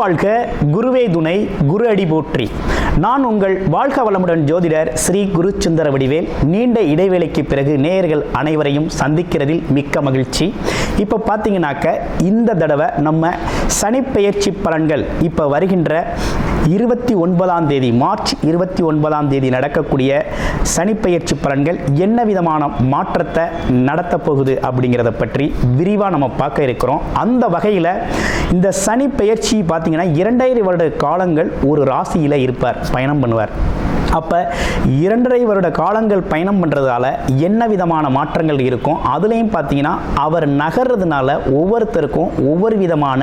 வாழ்க குருவே துணை குரு அடி போற்றி. நான் உங்கள் வாழ்க வளமுடன் ஜோதிடர் ஸ்ரீ குரு சுந்தர வடிவேல். நீண்ட இடைவேளைக்கு பிறகு நேயர்கள் அனைவரையும் சந்திக்கிறதில் மிக்க மகிழ்ச்சி. இப்போ பார்த்தீங்கன்னாக்க இந்த தடவை நம்ம சனிப்பெயர்ச்சி பலன்கள் இப்போ வருகின்ற இருபத்தி ஒன்பதாம் தேதி மார்ச் இருபத்தி ஒன்பதாம் தேதி நடக்கக்கூடிய சனிப்பெயர்ச்சி பலன்கள் என்ன விதமான மாற்றத்தை நடத்த போகுது அப்படிங்கிறத பற்றி விரிவாக நம்ம பார்க்க இருக்கிறோம். அந்த வகையில் இந்த சனி பெயர்ச்சி பார்த்தீங்கன்னா இரண்டாயிரம் வருட காலங்கள் ஒரு ராசியில் இருப்பார் பயணம் பண்ணுவார். அப்போ இரண்டரை வருட காலங்கள் பயணம் பண்ணுறதால என்ன விதமான மாற்றங்கள் இருக்கும்? அதுலேயும் பார்த்தீங்கன்னா அவர் நகர்றதுனால ஒவ்வொருத்தருக்கும் ஒவ்வொரு விதமான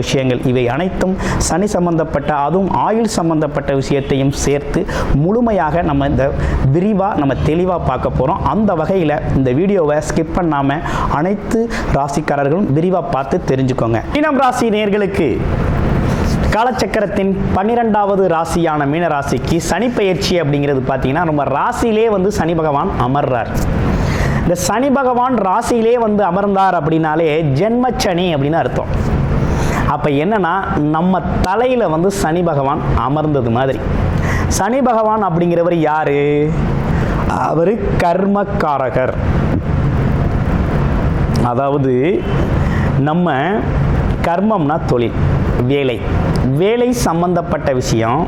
விஷயங்கள். இவை அனைத்தும் சனி சம்பந்தப்பட்ட அதுவும் ஆயுள் சம்பந்தப்பட்ட விஷயத்தையும் சேர்த்து முழுமையாக நம்ம இந்த விரிவாக நம்ம தெளிவாக பார்க்க போகிறோம் அந்த வகையில் இந்த வீடியோவை ஸ்கிப் பண்ணாமல் அனைத்து ராசிக்காரர்களும் விரிவாக பார்த்து தெரிஞ்சுக்கோங்க. மீனம் ராசி நேர்களுக்கு காலச்சக்கரத்தின் பன்னிரெண்டாவது ராசியான மீன ராசிக்கு சனிப்பெயர்ச்சி அப்படிங்கிறது பார்த்தீங்கன்னா நம்ம ராசியிலே வந்து சனி பகவான் அமர்றார். இந்த சனி பகவான் ராசியிலே வந்து அமர்ந்தார் அப்படின்னாலே ஜென்மச்சனி அப்படின்னு அர்த்தம். அப்போ என்னன்னா நம்ம தலையில் வந்து சனி பகவான் அமர்ந்தது மாதிரி. சனி பகவான் அப்படிங்கிறவர் யாரு? அவர் கர்மக்காரகர். அதாவது நம்ம கர்மம்னா தொழில் வேலை. வேலை சம்பந்தப்பட்ட விஷயம்.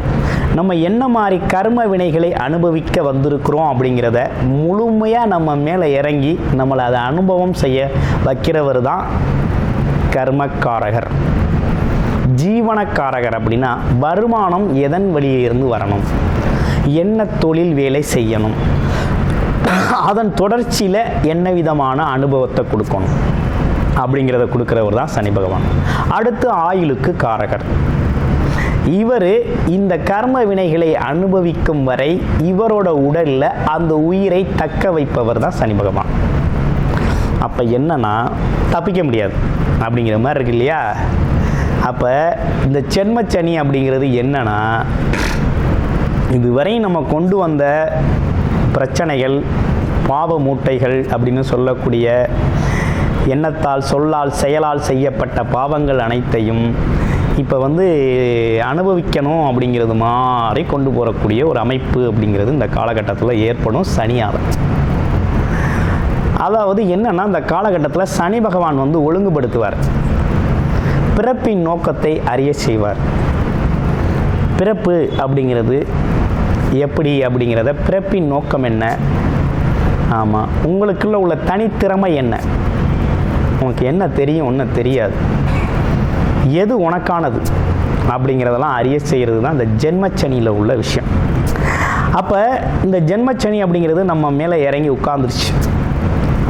நம்ம என்ன மாதிரி கர்ம வினைகளை அனுபவிக்க வந்திருக்கிறோம் அப்படிங்கிறத முழுமையாக நம்ம மேலே இறங்கி நம்மளை அதை அனுபவம் செய்ய வைக்கிறவர் தான் கர்மக்காரகர். ஜீவனக்காரகர் அப்படின்னா வருமானம் எதன் வழியிலிருந்து வரணும்? என்ன தொழில் வேலை செய்யணும்? அதன் தொடர்ச்சியில் என்ன விதமான அனுபவத்தை கொடுக்கணும்? அப்படிங்கிறத கொடுக்குறவர் தான் சனி பகவான். அடுத்து ஆயுளுக்கு காரகர். இவர் இந்த கர்ம வினைகளை அனுபவிக்கும் வரை இவரோட உடலில் அந்த உயிரை தக்க வைப்பவர் தான் சனி பகவான். அப்போ என்னன்னா தப்பிக்க முடியாது. அப்படிங்கிற மாதிரி இருக்கு இல்லையா? அப்போ இந்த சென்மச்சனி அப்படிங்கிறது என்னன்னா இதுவரை நம்ம கொண்டு வந்த பிரச்சனைகள் பாவ மூட்டைகள் அப்படின்னு சொல்லக்கூடிய எண்ணத்தால் சொல்லால் செயலால் செய்யப்பட்ட பாவங்கள் அனைத்தையும் இப்போ வந்து அனுபவிக்கணும் அப்படிங்கிறது மாதிரி கொண்டு போகக்கூடிய ஒரு அமைப்பு அப்படிங்கிறது இந்த காலகட்டத்தில் ஏற்படும் சனியால் அதாவது என்னென்னா இந்த காலகட்டத்தில் சனி பகவான் வந்து ஒழுங்குபடுத்துவார். பிறப்பின் நோக்கத்தை அறிய செய்வார். பிறப்பு அப்படிங்கிறது எப்படி அப்படிங்கிறத பிறப்பின் நோக்கம் என்ன? ஆமாம் உங்களுக்குள்ள உள்ள தனித்திறமை என்ன? உனக்கு என்ன தெரியும் ஒன்றும் தெரியாது. எது உனக்கானது அப்படிங்கிறதெல்லாம் அறிய செய்கிறது தான் இந்த ஜென்மச்சனியில் உள்ள விஷயம். அப்போ இந்த ஜென்மச்சனி அப்படிங்கிறது நம்ம மேலே இறங்கி உட்காந்துருச்சு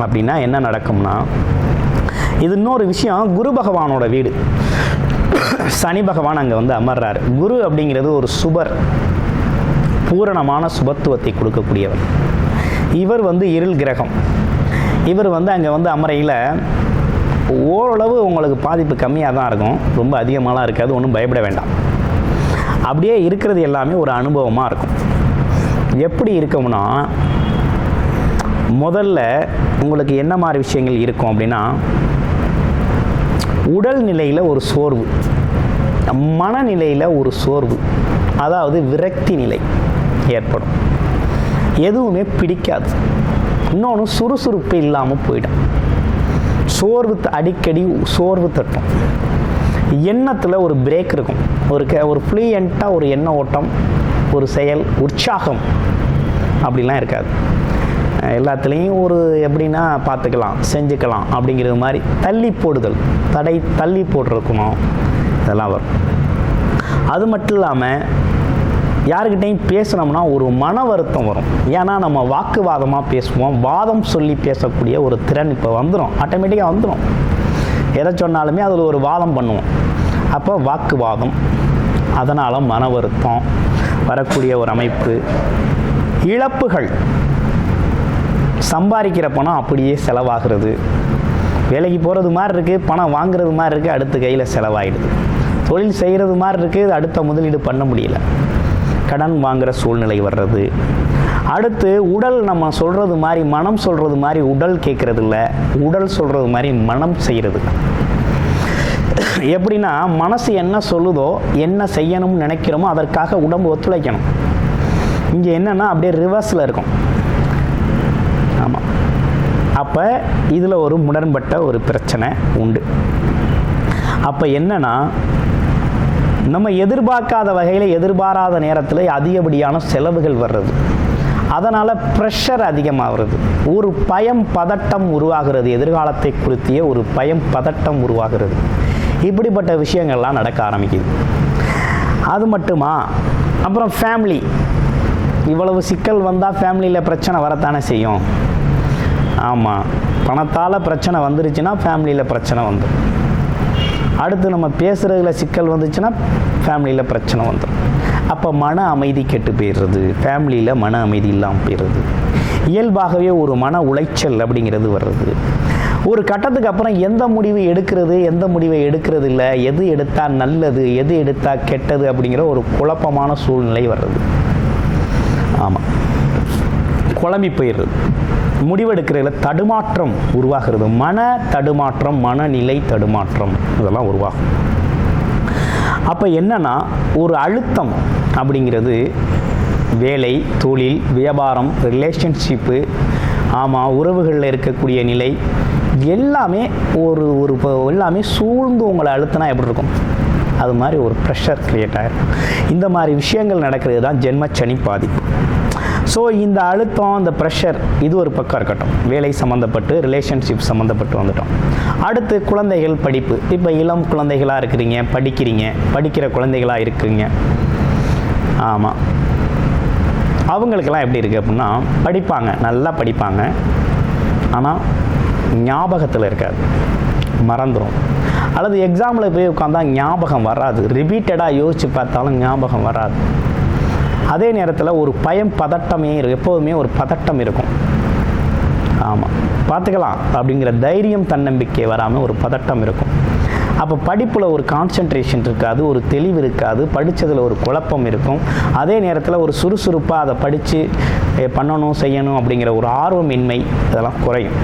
அப்படின்னா என்ன நடக்கும்னா இது இன்னொரு விஷயம் குரு பகவானோட வீடு. சனி பகவான் அங்கே வந்து அமர்றார். குரு அப்படிங்கிறது ஒரு சுபர் பூரணமான சுபத்துவத்தை கொடுக்கக்கூடியவர். இவர் வந்து இருள் கிரகம். இவர் வந்து அங்கே வந்து அமரையில் ஓரளவு உங்களுக்கு பாதிப்பு கம்மியாக தான் இருக்கும். ரொம்ப அதிகமாகலாம் இருக்காது ஒன்றும் பயப்பட வேண்டாம். அப்படியே இருக்கிறது எல்லாமே ஒரு அனுபவமாக இருக்கும். எப்படி இருக்கும்னா முதல்ல உங்களுக்கு என்ன மாதிரி விஷயங்கள் இருக்கும் அப்படின்னா உடல் நிலையில் ஒரு சோர்வு. மனநிலையில் ஒரு சோர்வு. அதாவது விரக்தி நிலை ஏற்படும். எதுவுமே பிடிக்காது. இன்னொன்று சுறுசுறுப்பு இல்லாமல் போயிடும். சோர்வு அடிக்கடி சோர்வு தட்டும். எண்ணத்தில் ஒரு பிரேக் இருக்கும். ஒரு க ஒரு ஃப்ளூயண்ட்டாக ஒரு எண்ண ஓட்டம் ஒரு செயல் உற்சாகம் அப்படிலாம் இருக்காது. எல்லாத்துலேயும் ஒரு எப்படின்னா பார்த்துக்கலாம் செஞ்சுக்கலாம் அப்படிங்கிறது மாதிரி தள்ளி போடுதல். தடை தள்ளி போட்டிருக்கணும் இதெல்லாம் வரும். அது மட்டும் இல்லாமல் யாருக்கிட்டையும் பேசுனோம்னா ஒரு மன வருத்தம் வரும். ஏன்னா நம்ம வாக்குவாதமாக பேசுவோம். வாதம் சொல்லி பேசக்கூடிய ஒரு திறன் இப்போ வந்துடும் ஆட்டோமேட்டிக்காக வந்துடும் எதை சொன்னாலுமே அதில் ஒரு வாதம் பண்ணுவோம். அப்போ வாக்குவாதம் அதனால் மன வருத்தம் வரக்கூடிய ஒரு அமைப்பு இழப்புகள் சம்பாதிக்கிற பணம் அப்படியே செலவாகிறது. வேலைக்கு போகிறது மாதிரி இருக்குது பணம் வாங்குறது மாதிரி இருக்குது அடுத்த கையில் செலவாயிடுது. தொழில் செய்கிறது மாதிரி இருக்குது அடுத்த முதலீடு பண்ண முடியல. கடன் வாங்குகிற சூழ்நிலை வர்றது. அடுத்து உடல் நம்ம சொல்கிறது மாதிரி மனம் சொல்கிறது மாதிரி உடல் கேட்குறது இல்லை உடல் சொல்கிறது மாதிரி மனம் செய்கிறது எப்படின்னா மனசு என்ன சொல்லுதோ என்ன செய்யணும்னு நினைக்கிறோமோ அதற்காக உடம்பு ஒத்துழைக்கணும். இங்கே என்னென்னா அப்படியே ரிவர்ஸில் இருக்கும். அப்போ இதில் ஒரு முரண்பட்ட ஒரு பிரச்சனை உண்டு. அப்போ என்னன்னா நம்ம எதிர்பார்க்காத வகையில் எதிர்பாராத நேரத்தில் அதிகப்படியான செலவுகள் வர்றது. அதனால் ப்ரெஷர் அதிகமாகிறது. ஒரு பயம் பதட்டம் உருவாகிறது. எதிர்காலத்தை குறித்திய ஒரு பயம் பதட்டம் உருவாகிறது. இப்படிப்பட்ட விஷயங்கள்லாம் நடக்க ஆரம்பிக்குது. அது மட்டுமா? அப்புறம் ஃபேமிலி இவ்வளவு சிக்கல் வந்தால் ஃபேமிலியில் பிரச்சனை வரத்தானே செய்யும்? ஆமாம் பணத்தால் பிரச்சனை வந்துருச்சுன்னா ஃபேமிலியில் பிரச்சனை வந்துடும் அடுத்து நம்ம பேசுகிறதுல சிக்கல் வந்துச்சுன்னா ஃபேமிலியில் பிரச்சனை வந்துடும் அப்போ மன அமைதி கெட்டு போயிடுறது. ஃபேமிலியில் மன அமைதி இல்லாமல் போயிடுறது. இயல்பாகவே ஒரு மன உளைச்சல் அப்படிங்கிறது வர்றது. ஒரு கட்டத்துக்கு அப்புறம் எந்த முடிவு எடுக்கிறது எந்த முடிவை எடுக்கிறது இல்லை எது எடுத்தால் நல்லது எது எடுத்தால் கெட்டது அப்படிங்கிற ஒரு குழப்பமான சூழ்நிலை வர்றது. ஆமாம் குழம்பி போயிடுறது. முடிவெடுக்கிறதுல தடுமாற்றம் உருவாகிறது. மன தடுமாற்றம் மனநிலை தடுமாற்றம் இதெல்லாம் உருவாகும். அப்போ என்னன்னா ஒரு அழுத்தம் அப்படிங்கிறது வேலை தொழில் வியாபாரம் ரிலேஷன்ஷிப்பு ஆமாம் உறவுகளில் இருக்கக்கூடிய நிலை எல்லாமே ஒரு ஒரு இப்போ எல்லாமே சூழ்ந்து உங்களை அழுத்தினா எப்படி இருக்கும்? அது மாதிரி ஒரு ப்ரெஷர் க்ரியேட் ஆகிடும் இந்த மாதிரி விஷயங்கள் நடக்கிறது தான் ஜென்மச்சனி சனி பாதிப்பு ஸோ இந்த அழுத்தம் இந்த ப்ரெஷர் இது ஒரு பக்கம் இருக்கட்டும். வேலை சம்மந்தப்பட்டு ரிலேஷன்ஷிப் சம்மந்தப்பட்டு வந்துட்டோம். அடுத்து குழந்தைகள் படிப்பு. இப்போ இளம் குழந்தைகளாக இருக்கிறீங்க படிக்கிறீங்க படிக்கிற குழந்தைகளாக இருக்குங்க ஆமாம் அவங்களுக்கெல்லாம் எப்படி இருக்குது அப்படின்னா படிப்பாங்க நல்லா படிப்பாங்க. ஆனால் ஞாபகத்தில் இருக்காது. மறந்துடும் அல்லது எக்ஸாமில் போய் உட்காந்தா ஞாபகம் வராது. ரிப்பீட்டடாக யோசித்து பார்த்தாலும் ஞாபகம் வராது. அதே நேரத்தில் ஒரு பயம் பதட்டமே இருக்கும் எப்போதுமே ஒரு பதட்டம் இருக்கும். ஆமாம் பார்த்துக்கலாம். அப்படிங்கிற தைரியம் தன்னம்பிக்கை வராமல் ஒரு பதட்டம் இருக்கும். அப்போ படிப்பில் ஒரு கான்சென்ட்ரேஷன் இருக்காது ஒரு தெளிவு இருக்காது படித்ததில் ஒரு குழப்பம் இருக்கும். அதே நேரத்தில் ஒரு சுறுசுறுப்பாக அதை படித்து பண்ணணும் செய்யணும் அப்படிங்கிற ஒரு ஆர்வமின்மை இதெல்லாம் குறையும்.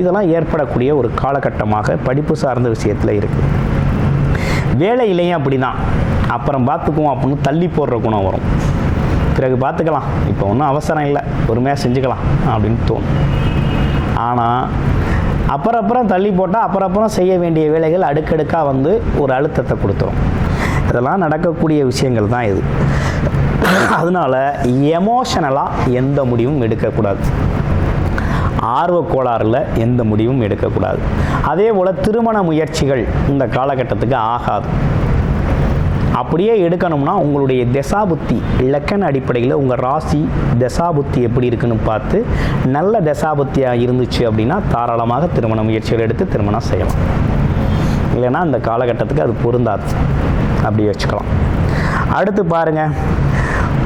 இதெல்லாம் ஏற்படக்கூடிய ஒரு காலகட்டமாக படிப்பு சார்ந்த விஷயத்தில் இருக்குது வேலையிலையும் அப்படி தான் அப்புறம் பார்த்துக்குவோம் அப்படின்னு தள்ளி போடுற குணம் வரும். பிறகு பார்த்துக்கலாம். இப்போ ஒன்றும் அவசரம் இல்லை. பொறுமையாக செஞ்சுக்கலாம் அப்படின்னு தோணும். ஆனால் அப்புறப்புறம் தள்ளி போட்டால் அப்புறப்புறம் செய்ய வேண்டிய வேலைகள் அடுக்கடுக்காக வந்து ஒரு அழுத்தத்தை கொடுத்துரும். இதெல்லாம் நடக்கக்கூடிய விஷயங்கள் தான் இது. அதனால எமோஷனலாக எந்த முடிவும் எடுக்கக்கூடாது. ஆர்வ கோளாறில் எந்த முடிவும் எடுக்கக்கூடாது. அதே போல் திருமண முயற்சிகள் இந்த காலகட்டத்துக்கு ஆகாது. அப்படியே எடுக்கணும்னா உங்களுடைய தசாபுத்தி இலக்கண அடிப்படையில் உங்கள் ராசி தசாபுத்தி எப்படி இருக்குன்னு பார்த்து நல்ல தசாபுத்தியாக இருந்துச்சு அப்படின்னா தாராளமாக திருமண முயற்சிகள் எடுத்து திருமணம் செய்யலாம். இல்லைன்னா அந்த காலகட்டத்துக்கு அது பொருந்தாது. அப்படி வச்சுக்கலாம். அடுத்து பாருங்கள்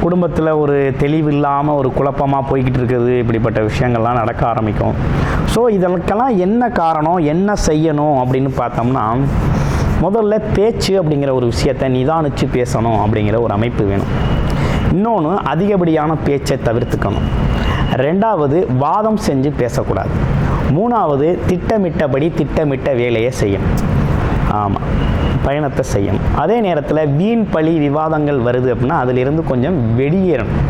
குடும்பத்தில் ஒரு தெளிவு இல்லாமல் ஒரு குழப்பமாக போய்கிட்டு இருக்குது இப்படிப்பட்ட விஷயங்கள்லாம் நடக்க ஆரம்பிக்கும். ஸோ இதற்கெல்லாம் என்ன காரணம் என்ன செய்யணும் அப்படின்னு பார்த்தோம்னா முதல்ல பேச்சு அப்படிங்கிற ஒரு விஷயத்தை நிதானித்து பேசணும் அப்படிங்கிற ஒரு அமைப்பு வேணும். இன்னொன்று அதிகப்படியான பேச்சை தவிர்த்துக்கணும். ரெண்டாவது வாதம் செஞ்சு பேசக்கூடாது. மூணாவது திட்டமிட்டபடி திட்டமிட்ட வேலையை செய்யும் ஆமாம் பயணத்தை செய்யும் அதே நேரத்தில் வீண் பழி விவாதங்கள் வருது அப்படின்னா அதிலிருந்து கொஞ்சம் வெளியேறணும்.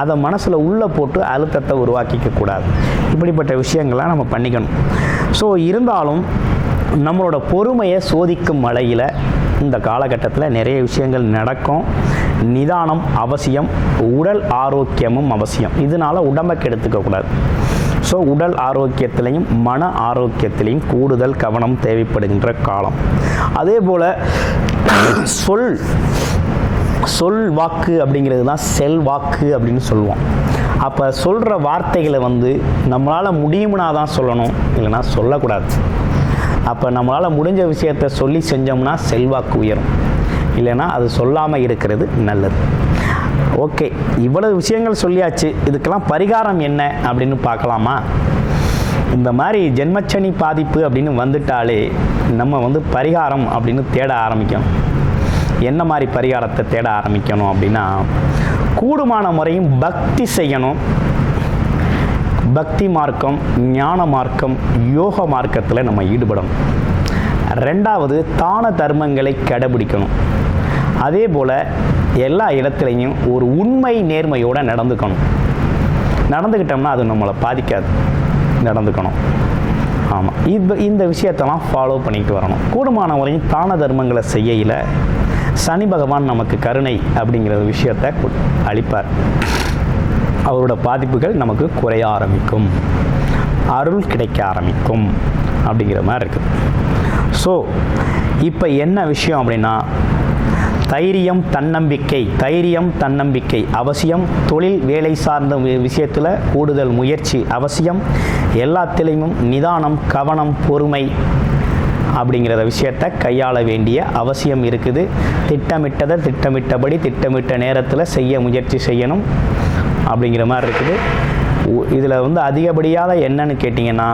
அதை மனசில் உள்ளே போட்டு அழுத்தத்தை உருவாக்கிக்க கூடாது. இப்படிப்பட்ட விஷயங்கள்லாம் நம்ம பண்ணிக்கணும். ஸோ இருந்தாலும் நம்மளோட பொறுமையை சோதிக்கும் மலையில் இந்த காலகட்டத்தில் நிறைய விஷயங்கள் நடக்கும். நிதானம் அவசியம் உடல் ஆரோக்கியமும் அவசியம். இதனால் உடம்பை கெடுத்துக்கக்கூடாது ஸோ உடல் ஆரோக்கியத்திலையும் மன ஆரோக்கியத்திலையும் கூடுதல் கவனம் தேவைப்படுகின்ற காலம். அதே போல் சொல் சொல் வாக்கு அப்படிங்கிறது தான் செல் வாக்கு அப்படின்னு சொல்லுவோம். அப்போ சொல்கிற வார்த்தைகளை வந்து நம்மளால் முடியும்னா தான் சொல்லணும் இல்லைன்னா சொல்லக்கூடாது. அப்போ நம்மளால் முடிஞ்ச விஷயத்த சொல்லி செஞ்சோம்னா செல்வாக்கு உயரும். இல்லைன்னா அது சொல்லாமல் இருக்கிறது நல்லது. ஓகே இவ்வளவு விஷயங்கள் சொல்லியாச்சு இதுக்கெல்லாம் பரிகாரம் என்ன அப்படின்னு பார்க்கலாமா? இந்த மாதிரி ஜென்மச்சனி பாதிப்பு அப்படின்னு வந்துட்டாலே நம்ம வந்து பரிகாரம் அப்படின்னு தேட ஆரம்பிக்கணும். என்ன மாதிரி பரிகாரத்தை தேட ஆரம்பிக்கணும் அப்படின்னா கூடுமான முறையும் பக்தி செய்யணும். பக்தி மார்க்கம் ஞான மார்க்கம் யோக மார்க்கத்தில் நம்ம ஈடுபடணும். ரெண்டாவது தான தர்மங்களை கடைபிடிக்கணும். அதே போல் எல்லா இடத்துலையும் ஒரு உண்மை நேர்மையோடு நடந்துக்கணும். நடந்துக்கிட்டோம்னா அது நம்மளை பாதிக்காது. நடந்துக்கணும். ஆமாம் இது இந்த விஷயத்தெல்லாம் ஃபாலோ பண்ணிட்டு வரணும். கூடுமான வரையும் தான தர்மங்களை செய்யல சனி பகவான் நமக்கு கருணை அப்படிங்கிற விஷயத்தை அளிப்பார். அவரோட பாதிப்புகள் நமக்கு குறைய ஆரம்பிக்கும். அருள் கிடைக்க ஆரம்பிக்கும் அப்படிங்கிற மாதிரி இருக்குது ஸோ இப்போ என்ன விஷயம் அப்படின்னா தைரியம் தன்னம்பிக்கை தைரியம் தன்னம்பிக்கை அவசியம் தொழில் வேலை சார்ந்த வி- விஷயத்தில் கூடுதல் முயற்சி அவசியம் எல்லாத்திலையும் நிதானம் கவனம் பொறுமை அப்படிங்கிற விஷயத்தை கையாள வேண்டிய அவசியம் இருக்குது. திட்டமிட்டதை திட்டமிட்டபடி திட்டமிட்ட நேரத்தில் செய்ய முயற்சி செய்யணும். அப்படிங்கிற மாதிரி இருக்குது. இதில் வந்து அதிகப்படியாக என்னன்னு கேட்டிங்கன்னா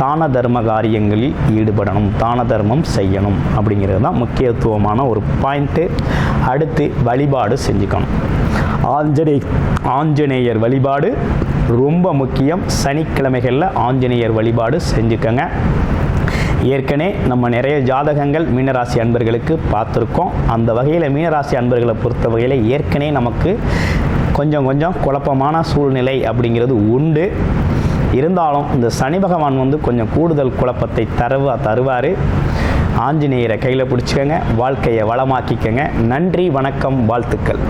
தான தர்ம காரியங்களில் ஈடுபடணும் தான தர்மம் செய்யணும் அப்படிங்கிறது தான் முக்கியத்துவமான ஒரு பாயிண்ட்டு அடுத்து வழிபாடு செஞ்சுக்கணும். ஆஞ்சநேய ஆஞ்சநேயர் வழிபாடு ரொம்ப முக்கியம். சனிக்கிழமைகளில் ஆஞ்சநேயர் வழிபாடு செஞ்சுக்கோங்க. ஏற்கனவே நம்ம நிறைய ஜாதகங்கள் மீனராசி அன்பர்களுக்கு பார்த்துருக்கோம். அந்த வகையில் மீனராசி அன்பர்களை பொறுத்த வகையில் ஏற்கனவே நமக்கு கொஞ்சம் கொஞ்சம் குழப்பமான சூழ்நிலை அப்படிங்கிறது உண்டு. இருந்தாலும் இந்த சனி பகவான் வந்து கொஞ்சம் கூடுதல் குழப்பத்தை தருவா தருவார். ஆஞ்சநேயரை கையில் பிடிச்சிக்கங்க வாழ்க்கையை வளமாக்கிக்கங்க. நன்றி வணக்கம் வாழ்த்துக்கள்.